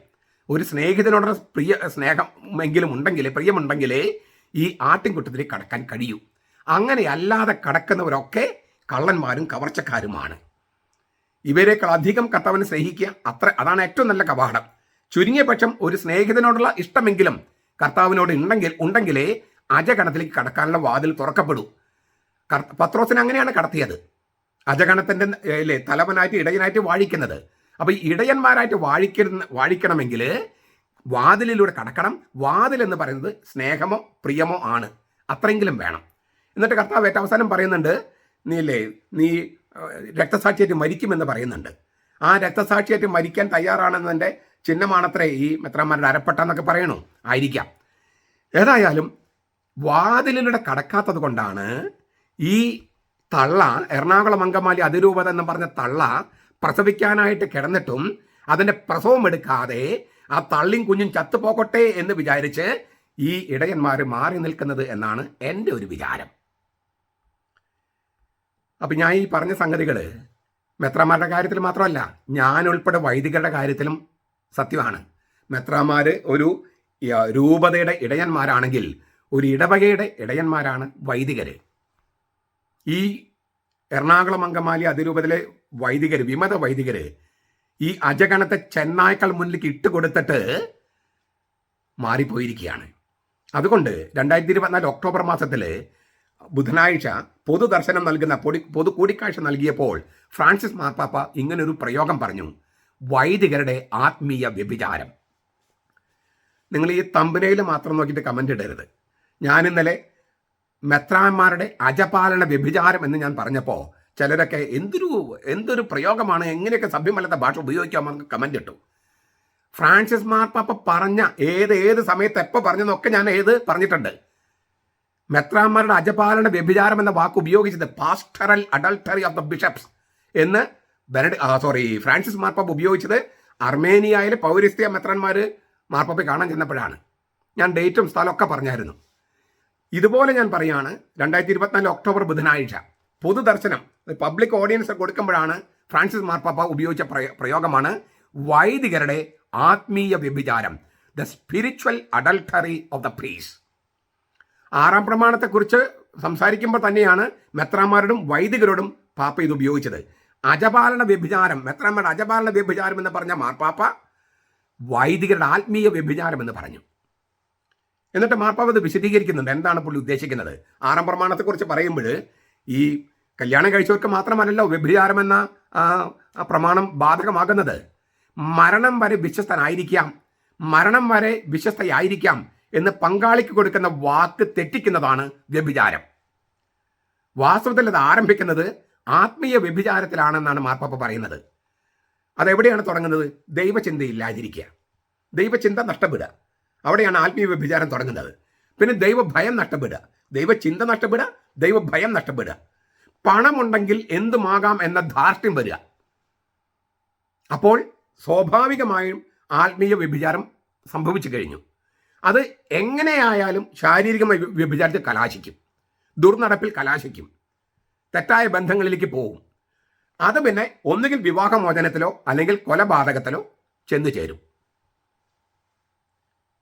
ഒരു സ്നേഹിതനോടുള്ള പ്രിയ സ്നേഹമെങ്കിലും ഉണ്ടെങ്കിൽ പ്രിയമുണ്ടെങ്കിലേ ഈ ആട്ടിൻകൂട്ടത്തിലേക്ക് കടക്കാൻ കഴിയൂ. അങ്ങനെ അല്ലാതെ കടക്കുന്നവരൊക്കെ കള്ളന്മാരും കവർച്ചക്കാരുമാണ്. ഇവരെക്കാൾ അധികം കർത്താവിനെ സ്നേഹിക്കുക അത്ര അതാണ് ഏറ്റവും നല്ല കവാടം. ചുരുങ്ങിയ പക്ഷം ഒരു സ്നേഹിതനോടുള്ള ഇഷ്ടമെങ്കിലും കർത്താവിനോട് ഉണ്ടെങ്കിൽ ഉണ്ടെങ്കിലേ അജഗണത്തിലേക്ക് കടക്കാനുള്ള വാതിൽ തുറക്കപ്പെടൂ. പത്രോസിനെ അങ്ങനെയാണ് കടത്തിയത്. അജഗണത്തിന്റെ അല്ലേ തലവനായിട്ട് ഇടയനായിട്ട് വാഴിക്കുന്നത്. അപ്പോൾ ഈ ഇടയന്മാരായിട്ട് വാഴിക്കുന്ന വാഴിക്കണമെങ്കിൽ വാതിലിലൂടെ കടക്കണം. വാതിൽ എന്ന് പറയുന്നത് സ്നേഹമോ പ്രിയമോ ആണ്. അത്രയെങ്കിലും വേണം. എന്നിട്ട് കർത്താവ് ഏറ്റവും അവസാനം പറയുന്നുണ്ട് നീ അല്ലേ നീ രക്തസാക്ഷിയായിട്ട് മരിക്കുമെന്ന് പറയുന്നുണ്ട്. ആ രക്തസാക്ഷിയായിട്ട് മരിക്കാൻ തയ്യാറാണെന്നതിന്റെ ചിഹ്നമാണത്രേ ഈ മെത്രാന്മാരുടെ അരപ്പെട്ട എന്നൊക്കെ പറയണു. ആയിരിക്കാം. ഏതായാലും വാതിലിലൂടെ കടക്കാത്തത് കൊണ്ടാണ് ഈ തള്ള എറണാകുളം അങ്കമാലി അതിരൂപത എന്ന് പറഞ്ഞ തള്ള പ്രസവിക്കാനായിട്ട് കിടന്നിട്ടും അതിന്റെ പ്രസവം എടുക്കാതെ ആ തള്ളിയും കുഞ്ഞും ചത്തുപോകട്ടെ എന്ന് വിചാരിച്ച് ഈ ഇടയന്മാർ മാറി നിൽക്കുന്നത് എന്നാണ് എന്റെ ഒരു വിചാരം. അപ്പം ഞാൻ ഈ പറഞ്ഞ സംഗതികൾ മെത്രാമാരുടെ കാര്യത്തിൽ മാത്രമല്ല ഞാൻ ഉൾപ്പെടെ വൈദികരുടെ കാര്യത്തിലും സത്യമാണ്. മെത്രാമാർ ഒരു രൂപതയുടെ ഇടയന്മാരാണെങ്കിൽ ഒരു ഇടവകയുടെ ഇടയന്മാരാണ് വൈദികർ ഈ എറണാകുളം അങ്കമാലി അതിരൂപതയിലെ വൈദികർ വിമത വൈദികർ ഈ അജഗണത്തെ ചെന്നായ്ക്കൾ മുന്നിലേക്ക് ഇട്ട് കൊടുത്തിട്ട് മാറിപ്പോയിരിക്കുകയാണ്. അതുകൊണ്ട് രണ്ടായിരത്തി ഇരുപത്തിനാല് ഒക്ടോബർ മാസത്തിൽ ബുധനാഴ്ച പൊതുദർശനം നൽകുന്ന പൊടി പൊതു കൂടിക്കാഴ്ച നൽകിയപ്പോൾ ഫ്രാൻസിസ് മാർപ്പാപ്പ ഇങ്ങനൊരു പ്രയോഗം പറഞ്ഞു. വൈദികരുടെ ആത്മീയ വ്യഭിചാരം. നിങ്ങൾ ഈ തമ്പനയിൽ മാത്രം നോക്കിയിട്ട് കമന്റ് ഇടരുത്. ഞാൻ ഇന്നലെ മെത്രാന്മാരുടെ അജപാലന വ്യഭിചാരം എന്ന് ഞാൻ പറഞ്ഞപ്പോൾ ചിലരൊക്കെ എന്തൊരു എന്തൊരു പ്രയോഗമാണ് എങ്ങനെയൊക്കെ സഭ്യമല്ലാത്ത ഭാഷ ഉപയോഗിക്കാമെന്ന് കമന്റ് ഇട്ടു. ഫ്രാൻസിസ് മാർപ്പാപ്പ പറഞ്ഞ ഏത് ഏത് സമയത്ത് എപ്പോൾ പറഞ്ഞെന്നൊക്കെ ഞാൻ ഏത് പറഞ്ഞിട്ടുണ്ട്. മെത്രാന്മാരുടെ അജപാലന വ്യഭിചാരം എന്ന വാക്ക് ഉപയോഗിച്ചത് pastoral adultery of the bishops എന്ന് ബെനഡ് സോറി ഫ്രാൻസിസ് മാർപ്പാപ്പ ഉപയോഗിച്ചത് അർമേനിയയിലെ പൗരസ്ത്യ മെത്രാന്മാർ മാർപ്പാപ്പ കാണാൻ ചെന്നപ്പോഴാണ്. ഞാൻ ഡേറ്റും സ്ഥലമൊക്കെ പറഞ്ഞായിരുന്നു. ഇതുപോലെ ഞാൻ പറയുകയാണ് രണ്ടായിരത്തി ഇരുപത്തിനാല് ഒക്ടോബർ ബുധനാഴ്ച. പൊതുദർശനം പബ്ലിക് ഓഡിയൻസ് കൊടുക്കുമ്പോഴാണ് ഫ്രാൻസിസ് മാർപ്പാപ്പ ഉപയോഗിച്ച പ്രയോഗമാണ് വൈദികരുടെ ആത്മീയ വ്യഭിചാരം the spiritual adultery of the priest ആറാം പ്രമാണത്തെക്കുറിച്ച് സംസാരിക്കുമ്പോൾ തന്നെയാണ് മെത്രാന്മാരോടും വൈദികരോടും പാപ്പ ഇത് ഉപയോഗിച്ചത്. അജപാലന വ്യഭിചാരം മെത്രാന്മാരുടെ അജപാലന വ്യഭിചാരം എന്ന് പറഞ്ഞ മാർപ്പാപ്പ വൈദികരുടെ ആത്മീയ വ്യഭിചാരം എന്ന് പറഞ്ഞു. എന്നിട്ട് മാർപ്പാപ്പ അത് വിശദീകരിക്കുന്നുണ്ട്. എന്താണ് പുള്ളി ഉദ്ദേശിക്കുന്നത്? ആറാം പ്രമാണത്തെക്കുറിച്ച് പറയുമ്പോൾ ഈ കല്യാണം കഴിച്ചവർക്ക് മാത്രമല്ലല്ലോ വ്യഭിചാരം എന്ന പ്രമാണം ബാധകമാകുന്നത്. മരണം വരെ വിശ്വസ്തനായിരിക്കാം. മരണം വരെ വിശ്വസ്തയായിരിക്കാം എന്ന് പങ്കാളിക്ക് കൊടുക്കുന്ന വാക്ക് തെറ്റിക്കുന്നതാണ് വ്യഭിചാരം. വാസ്തവത്തിൽ അത് ആരംഭിക്കുന്നത് ആത്മീയ വ്യഭിചാരത്തിലാണെന്നാണ് മാർപ്പാപ്പ പറയുന്നത്. അതെവിടെയാണ് തുടങ്ങുന്നത്? ദൈവചിന്തയില്ലാതിരിക്കുക. ദൈവചിന്ത നഷ്ടപ്പെടുക. അവിടെയാണ് ആത്മീയ വ്യഭിചാരം തുടങ്ങുന്നത്. പിന്നെ ദൈവഭയം നഷ്ടപ്പെടുക. ദൈവചിന്ത നഷ്ടപ്പെടുക ദൈവഭയം നഷ്ടപ്പെടുക. പണമുണ്ടെങ്കിൽ എന്തുമാകാം എന്ന ധാർഷ്ട്യം വരിക. അപ്പോൾ സ്വാഭാവികമായും ആത്മീയ വ്യഭിചാരം സംഭവിച്ചു കഴിഞ്ഞു. അത് എങ്ങനെയായാലും ശാരീരികമായി വ്യ- വ്യഭിചാരത്തിൽ കലാശിക്കും. ദുർനടപ്പിൽ കലാശിക്കും. തെറ്റായ ബന്ധങ്ങളിലേക്ക് പോകും. അത് പിന്നെ ഒന്നുകിൽ വിവാഹമോചനത്തിലോ അല്ലെങ്കിൽ കൊലപാതകത്തിലോ ചെന്നു ചേരും.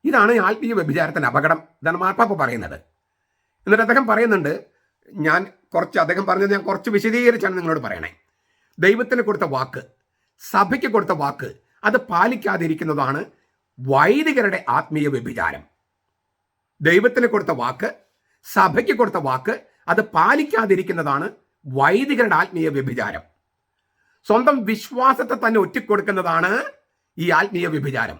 ഇതാണ് ആത്മീയ വ്യഭിചാരത്തിന്റെ അപകടം ഇതാണ് മാർപ്പാപ്പ പറയുന്നത്. എന്നിട്ട് അദ്ദേഹം പറയുന്നുണ്ട് ഞാൻ കുറച്ച് അദ്ദേഹം പറഞ്ഞത് ഞാൻ കുറച്ച് വിശദീകരിച്ചാണ് നിങ്ങളോട് പറയണേ. ദൈവത്തിന് കൊടുത്ത വാക്ക് സഭയ്ക്ക് കൊടുത്ത വാക്ക് അത് പാലിക്കാതിരിക്കുന്നതാണ് വൈദികരുടെ ആത്മീയ വ്യഭിചാരം. ദൈവത്തിന് കൊടുത്ത വാക്ക് സഭയ്ക്ക് കൊടുത്ത വാക്ക് അത് പാലിക്കാതിരിക്കുന്നതാണ് വൈദികരുടെ ആത്മീയ വ്യഭിചാരം. സ്വന്തം വിശ്വാസത്തെ തന്നെ ഒറ്റിക്കൊടുക്കുന്നതാണ് ഈ ആത്മീയ വ്യഭിചാരം.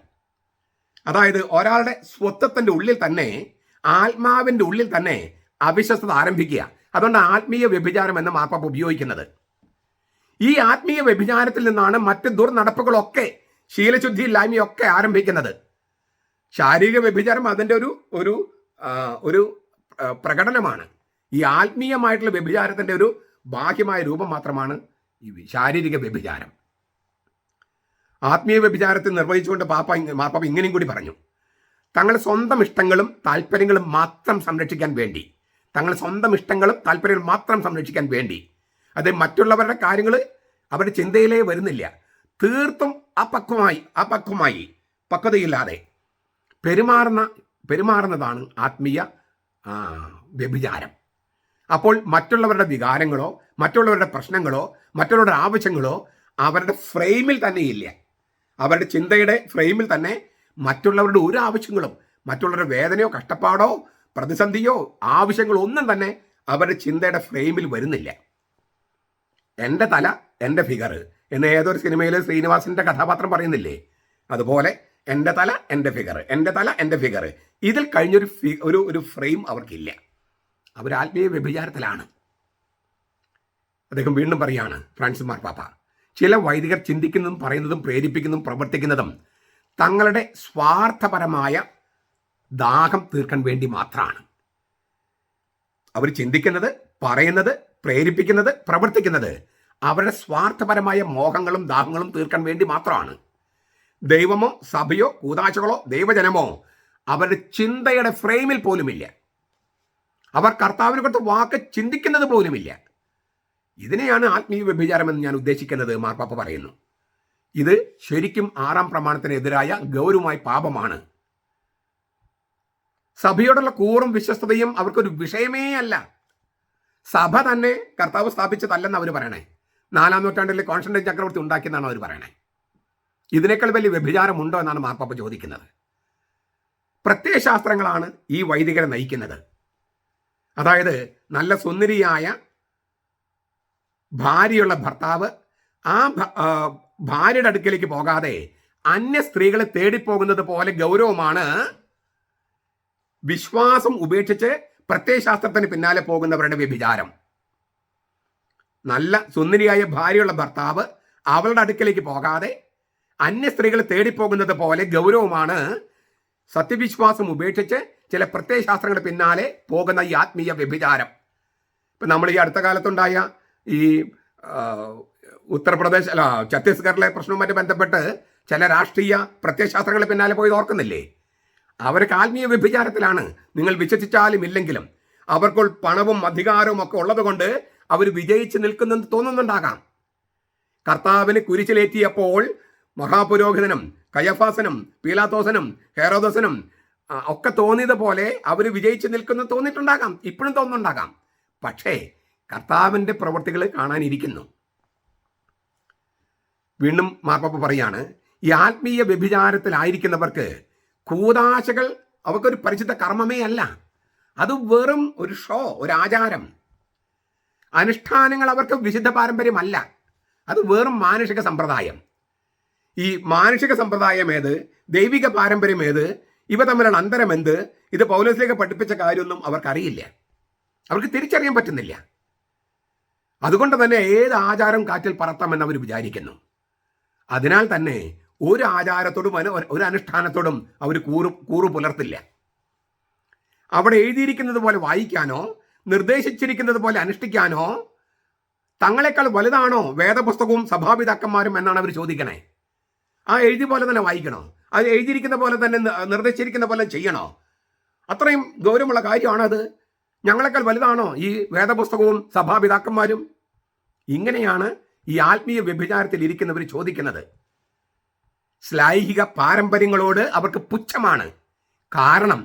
അതായത് ഒരാളുടെ സ്വത്വത്തിന്റെ ഉള്ളിൽ തന്നെ ആത്മാവിന്റെ ഉള്ളിൽ തന്നെ അവിശ്വസ്തത ആരംഭിക്കുക. അതുകൊണ്ട് ആത്മീയ വ്യഭിചാരം എന്ന മാപ്പാപ്പ ഉപയോഗിക്കുന്നത്. ഈ ആത്മീയ വ്യഭിചാരത്തിൽ നിന്നാണ് മറ്റ് ദുർനടപ്പുകളൊക്കെ ശീലശുദ്ധിയില്ലായ്മയൊക്കെ ആരംഭിക്കുന്നത്. ശാരീരിക വ്യഭിചാരം അതിന്റെ ഒരു ഒരു ഒരു പ്രകടനമാണ്. ഈ ആത്മീയമായിട്ടുള്ള വ്യഭിചാരത്തിന്റെ ഒരു ബാഹ്യമായ രൂപം മാത്രമാണ് ഈ ശാരീരിക വ്യഭിചാരം. ആത്മീയ വ്യഭിചാരത്തിൽ നിർവഹിച്ചുകൊണ്ട് പാപ്പ മാപ്പാപ്പ ഇങ്ങനെയും കൂടി പറഞ്ഞു. തങ്ങളുടെ സ്വന്തം ഇഷ്ടങ്ങളും താല്പര്യങ്ങളും മാത്രം സംരക്ഷിക്കാൻ വേണ്ടി. തങ്ങളുടെ സ്വന്തം ഇഷ്ടങ്ങളും താല്പര്യങ്ങളും മാത്രം സംരക്ഷിക്കാൻ വേണ്ടി. അത് മറ്റുള്ളവരുടെ കാര്യങ്ങൾ അവരുടെ ചിന്തയിലേ വരുന്നില്ല. തീർത്തും അപക്വമായി അപക്വമായി പക്വതയില്ലാതെ പെരുമാറുന്ന പെരുമാറുന്നതാണ് ആത്മീയ വ്യഭിചാരം. അപ്പോൾ മറ്റുള്ളവരുടെ വികാരങ്ങളോ മറ്റുള്ളവരുടെ പ്രശ്നങ്ങളോ മറ്റുള്ളവരുടെ ആവശ്യങ്ങളോ അവരുടെ ഫ്രെയിമിൽ തന്നെ ഇല്ല. അവരുടെ ചിന്തയുടെ ഫ്രെയിമിൽ തന്നെ മറ്റുള്ളവരുടെ ഒരു ആവശ്യങ്ങളും മറ്റുള്ളവരുടെ വേദനയോ കഷ്ടപ്പാടോ പ്രതിസന്ധിയോ ആവശ്യങ്ങളോ ഒന്നും തന്നെ അവരുടെ ചിന്തയുടെ ഫ്രെയിമിൽ വരുന്നില്ല. എന്റെ തല എന്റെ ഫിഗർ എന്ന് ഏതൊരു സിനിമയിൽ ശ്രീനിവാസിന്റെ കഥാപാത്രം പറയുന്നില്ലേ? അതുപോലെ എന്റെ തല എന്റെ ഫിഗർ എന്റെ തല എന്റെ ഫിഗർ ഇതിൽ കഴിഞ്ഞൊരു ഫി ഒരു ഒരു ഫ്രെയിം അവർക്കില്ല. അവർ ആത്മീയ വ്യഭിചാരത്തിലാണ്. അദ്ദേഹം വീണ്ടും പറയാണ് ഫ്രാൻസിസ് മാർപ്പാപ്പ ചില വൈദികർ ചിന്തിക്കുന്നതും പറയുന്നതും പ്രേരിപ്പിക്കുന്നതും പ്രവർത്തിക്കുന്നതും തങ്ങളുടെ സ്വാർത്ഥപരമായ ദാഹം തീർക്കാൻ വേണ്ടി മാത്രമാണ്. അവർ ചിന്തിക്കുന്നത് പറയുന്നത് പ്രേരിപ്പിക്കുന്നത് പ്രവർത്തിക്കുന്നത് അവരുടെ സ്വാർത്ഥപരമായ മോഹങ്ങളും ദാഹങ്ങളും തീർക്കാൻ വേണ്ടി മാത്രമാണ്. ദൈവമോ സഭയോ കൂതാശകളോ ദൈവജനമോ അവരുടെ ചിന്തയുടെ ഫ്രെയിമിൽ പോലുമില്ല. അവർ കർത്താവിനെ കുറിച്ച് വാക്ക് ചിന്തിക്കുന്നത് പോലുമില്ല. ഇതിനെയാണ് ആത്മീയ വ്യഭിചാരം എന്ന് ഞാൻ ഉദ്ദേശിക്കുന്നത് മാർപ്പാപ്പ പറയുന്നു. ഇത് ശരിക്കും ആറാം പ്രമാണത്തിനെതിരായ ഗൗരവമായ പാപമാണ്. സഭയോടുള്ള കൂറും വിശ്വസ്തതയും അവർക്കൊരു വിഷയമേ അല്ല. സഭ തന്നെ കർത്താവ് സ്ഥാപിച്ചതല്ലെന്ന് അവർ പറയണേ. നാലാം നൂറ്റാണ്ടിലെ കോൺസ്റ്റന്റൈൻ ചക്രവർത്തി ഉണ്ടാക്കിയെന്നാണ് അവർ പറയണേ. ഇതിനേക്കാൾ വലിയ വ്യഭിചാരമുണ്ടോ എന്നാണ് മാർപ്പാപ്പ ചോദിക്കുന്നത്. പ്രത്യയശാസ്ത്രങ്ങളാണ് ഈ വൈദികരെ നയിക്കുന്നത്. അതായത് നല്ല സുന്ദരിയായ ഭാര്യയുള്ള ഭർത്താവ് ആ, ഭാര്യയുടെ അടുക്കലേക്ക് പോകാതെ അന്യ സ്ത്രീകളെ തേടിപ്പോകുന്നത് പോലെ ഗൗരവമാണ് വിശ്വാസം ഉപേക്ഷിച്ച് പ്രത്യയശാസ്ത്രത്തിന് പിന്നാലെ പോകുന്നവരുടെ വ്യഭിചാരം. നല്ല സുന്ദരിയായ ഭാര്യയുള്ള ഭർത്താവ് അവളുടെ അടുക്കലേക്ക് പോകാതെ അന്യ സ്ത്രീകളെ തേടിപ്പോകുന്നത് പോലെ ഗൗരവമാണ് സത്യവിശ്വാസം ഉപേക്ഷിച്ച് ചില പ്രത്യയശാസ്ത്രങ്ങളുടെ പിന്നാലെ പോകുന്ന ഈ ആത്മീയ വ്യഭിചാരം. ഇപ്പം നമ്മൾ ഈ അടുത്ത കാലത്തുണ്ടായ ഈ ഉത്തർപ്രദേശ് അല്ല ഛത്തീസ്ഗഡിലെ പ്രശ്നവുമായിട്ട് ബന്ധപ്പെട്ട് ചില രാഷ്ട്രീയ പ്രത്യയശാസ്ത്രങ്ങളുടെ പിന്നാലെ പോയി ഓർക്കുന്നില്ലേ? അവർക്ക് ആത്മീയ വ്യഭിചാരത്തിലാണ്. നിങ്ങൾ വിശ്വസിച്ചാലും ഇല്ലെങ്കിലും അവർക്കുൾ പണവും അധികാരവും ഒക്കെ ഉള്ളതുകൊണ്ട് അവർ വിജയിച്ച് നിൽക്കുന്നെന്ന് തോന്നുന്നുണ്ടാകാം. കർത്താവിന് കുരിശിലേറ്റിയപ്പോൾ മഹാപുരോഹിതനും കയഫാസനും പീലാത്തോസനും ഹേറോദോസനും ഒക്കെ തോന്നിയത് പോലെ അവർ വിജയിച്ച് നിൽക്കുന്ന തോന്നിയിട്ടുണ്ടാകാം. ഇപ്പോഴും തോന്നുന്നുണ്ടാകാം. പക്ഷേ കർത്താവിന്റെ പ്രവൃത്തികൾ കാണാനിരിക്കുന്നു. വീണ്ടും മാർപ്പാപ്പ പറയാണ് ഈ ആത്മീയ വ്യഭിചാരത്തിലായിരിക്കുന്നവർക്ക് കൂതാശകൾ അവർക്കൊരു പരിശുദ്ധ കർമ്മമേ അല്ല. അത് വെറും ഒരു ഷോ ഒരു ആചാരം. അനുഷ്ഠാനങ്ങൾ അവർക്ക് വിശുദ്ധ പാരമ്പര്യമല്ല അത് വെറും മാനുഷിക സമ്പ്രദായം. ഈ മാനുഷിക സമ്പ്രദായം ഏത്? ദൈവിക പാരമ്പര്യം ഏത്? ഇവ തമ്മിലുള്ള അന്തരം എന്ത്? ഇത് പൗലോസിലേക്ക് പഠിപ്പിച്ച കാര്യമൊന്നും അവർക്കറിയില്ല. അവർക്ക് തിരിച്ചറിയാൻ പറ്റുന്നില്ല. അതുകൊണ്ട് തന്നെ ഏത് ആചാരം കാറ്റിൽ പറത്താമെന്ന് അവർ വിചാരിക്കുന്നു. അതിനാൽ തന്നെ ഒരു ആചാരത്തോടും ഒരു അനുഷ്ഠാനത്തോടും അവർ കൂറു കൂറു പുലർത്തില്ല. അവിടെ എഴുതിയിരിക്കുന്നത് പോലെ വായിക്കാനോ നിർദ്ദേശിച്ചിരിക്കുന്നത് പോലെ അനുഷ്ഠിക്കാനോ തങ്ങളെക്കാൾ വലുതാണോ വേദപുസ്തകവും സഭാപിതാക്കന്മാരും എന്നാണ് അവർ ചോദിക്കണേ. ആ എഴുതി പോലെ തന്നെ വായിക്കണോ? അത് എഴുതിയിരിക്കുന്ന പോലെ തന്നെ നിർദ്ദേശിച്ചിരിക്കുന്ന പോലെ ചെയ്യണോ? അത്രയും ഗൗരവമുള്ള കാര്യമാണത്. ഞങ്ങളെക്കാൾ വലുതാണോ ഈ വേദപുസ്തകവും സഭാപിതാക്കന്മാരും? ഇങ്ങനെയാണ് ഈ ആത്മീയ വ്യഭിചാരത്തിൽ ഇരിക്കുന്നവർ ചോദിക്കുന്നത് ശ്ലൈഹിക പാരമ്പര്യങ്ങളോട് അവർക്ക് പുച്ഛമാണ്. കാരണം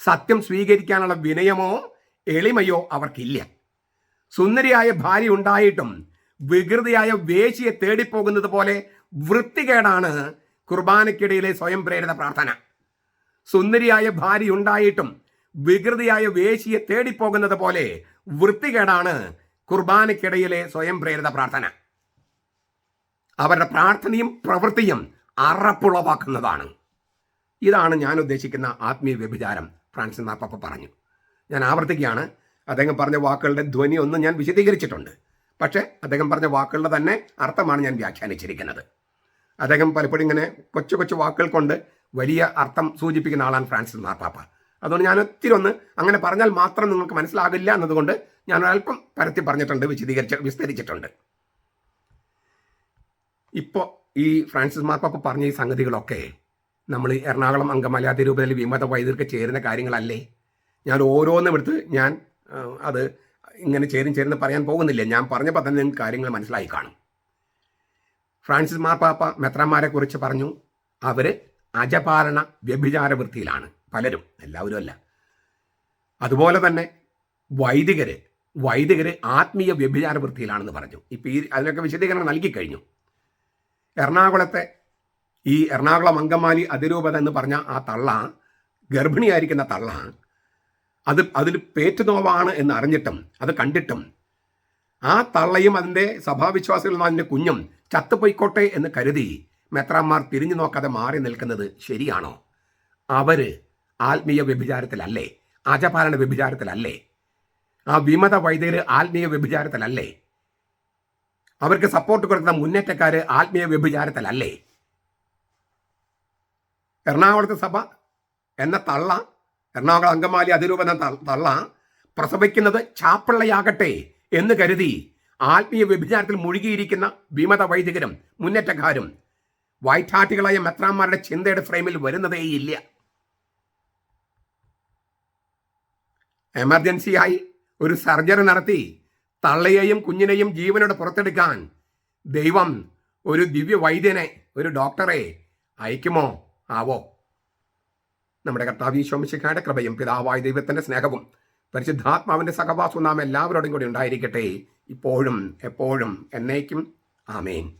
സത്യം സ്വീകരിക്കാനുള്ള വിനയമോ എളിമയോ അവർക്കില്ല. സുന്ദരിയായ ഭാര്യ ഉണ്ടായിട്ടും വികൃതിയായ വേശിയെ തേടിപ്പോകുന്നത് പോലെ വൃത്തികേടാണ് കുർബാനയ്ക്കിടയിലെ സ്വയം പ്രേരിത പ്രാർത്ഥന. സുന്ദരിയായ ഭാര്യ ഉണ്ടായിട്ടും വികൃതിയായ വേശിയെ തേടിപ്പോകുന്നത് പോലെ വൃത്തികേടാണ് കുർബാനയ്ക്കിടയിലെ സ്വയം പ്രേരിത പ്രാർത്ഥന. അവരുടെ പ്രാർത്ഥനയും പ്രവൃത്തിയും അറപ്പുളവാക്കുന്നതാണ്. ഇതാണ് ഞാൻ ഉദ്ദേശിക്കുന്ന ആത്മീയ വ്യഭിചാരം ഫ്രാൻസിസ് മാപ്പപ്പ പറഞ്ഞു. ഞാൻ ആവർത്തിക്കുകയാണ്. അദ്ദേഹം പറഞ്ഞ വാക്കുകളുടെ ധ്വനി ഒന്നും ഞാൻ വിശദീകരിച്ചിട്ടുണ്ട്. പക്ഷേ അദ്ദേഹം പറഞ്ഞ വാക്കുകളുടെ തന്നെ അർത്ഥമാണ് ഞാൻ വ്യാഖ്യാനിച്ചിരിക്കുന്നത്. അദ്ദേഹം പലപ്പോഴും ഇങ്ങനെ കൊച്ചു കൊച്ചു വാക്കുകൾ കൊണ്ട് വലിയ അർത്ഥം സൂചിപ്പിക്കുന്ന ആളാണ് ഫ്രാൻസിസ് മാർപ്പാപ്പ അതുകൊണ്ട് ഞാൻ ഒത്തിരി ഒന്ന് അങ്ങനെ പറഞ്ഞാൽ മാത്രം നിങ്ങൾക്ക് മനസ്സിലാകില്ല എന്നതുകൊണ്ട് ഞാൻ അല്പം പരത്തി പറഞ്ഞിട്ടുണ്ട് വിശദീകരിച്ച് വിസ്തരിച്ചിട്ടുണ്ട്. ഇപ്പോൾ ഈ ഫ്രാൻസിസ് മാർപ്പാപ്പ പറഞ്ഞ ഈ സംഗതികളൊക്കെ നമ്മൾ എറണാകുളം അങ്കമാലി അതിരൂപതയിൽ വിമത വൈദ്യർക്ക് ചേരുന്ന കാര്യങ്ങളല്ലേ? ഞാൻ ഓരോന്നും എടുത്ത് ഞാൻ അത് ഇങ്ങനെ ചേരും ചേരുന്ന് പറയാൻ പോകുന്നില്ല. ഞാൻ പറഞ്ഞപ്പോൾ തന്നെ നിങ്ങൾക്ക് കാര്യങ്ങൾ മനസ്സിലായി കാണും. ഫ്രാൻസിസ് മാർപ്പാപ്പ മെത്രാന്മാരെ കുറിച്ച് പറഞ്ഞു. അവർ അജപാലന വ്യഭിചാര വൃത്തിയിലാണ്. പലരും എല്ലാവരും അല്ല. അതുപോലെ തന്നെ വൈദികര് വൈദികര് ആത്മീയ വ്യഭിചാര വൃത്തിയിലാണെന്ന് പറഞ്ഞു. ഇപ്പം ഈ അതിനൊക്കെ വിശദീകരണം നൽകി കഴിഞ്ഞു. എറണാകുളത്തെ ഈ എറണാകുളം അങ്കമാലി അതിരൂപത എന്ന് പറഞ്ഞ ആ തള്ള ഗർഭിണിയായിരിക്കുന്ന തള്ള അത് അതിൽ പേറ്റുനോവാണ് എന്ന് അറിഞ്ഞിട്ടും അത് കണ്ടിട്ടും ആ തള്ളയും അതിന്റെ സഭാവിശ്വാസികളും അതിന്റെ കുഞ്ഞും ചത്തുപോയിക്കോട്ടെ എന്ന് കരുതി മെത്രാന്മാർ തിരിഞ്ഞു നോക്കാതെ മാറി നിൽക്കുന്നത് ശരിയാണോ? അവർ ആത്മീയ വ്യഭിചാരത്തിലല്ലേ? ആചപാലന വ്യഭിചാരത്തിലല്ലേ? ആ വിമത വൈദ്യര് ആത്മീയ വ്യഭിചാരത്തിലല്ലേ? അവർക്ക് സപ്പോർട്ട് കൊടുക്കുന്ന മുന്നേറ്റക്കാർ ആത്മീയ വ്യഭിചാരത്തിലല്ലേ? എറണാകുളത്ത് സഭ എന്ന തള്ള എറണാകുളം അങ്കമാലി അതിരൂപ എന്ന തള്ള പ്രസവിക്കുന്നത് ചാപ്പിള്ളയാകട്ടെ എന്ന് കരുതി ആത്മീയ വ്യഭിചാരത്തിൽ മുഴുകിയിരിക്കുന്ന വിമത വൈദികരും മുന്നേറ്റക്കാരും വൈറ്റാട്ടികളായ മെത്രാന്മാരുടെ ചിന്തയുടെ ഫ്രെയിമിൽ വരുന്നതേയില്ല. എമർജൻസിയായി ഒരു സർജറി നടത്തി തള്ളയെയും കുഞ്ഞിനെയും ജീവനോട് പുറത്തെടുക്കാൻ ദൈവം ഒരു ദിവ്യ വൈദ്യനെ ഒരു ഡോക്ടറെ അയക്കുമോ? ആവോ? നമ്മുടെ കർത്താവ് ഈശോമിശിഖായുടെ കൃപയും പിതാവായ ദൈവത്തിന്റെ സ്നേഹവും പരിശുദ്ധാത്മാവിന്റെ സഹവാസവും നാം എല്ലാവരോടും കൂടി ഉണ്ടായിരിക്കട്ടെ. ഇപ്പോഴും എപ്പോഴും എന്നേക്കും. ആമേൻ.